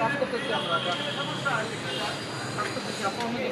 কাজ করতেছি আমরা কাজ করতেছি আপনার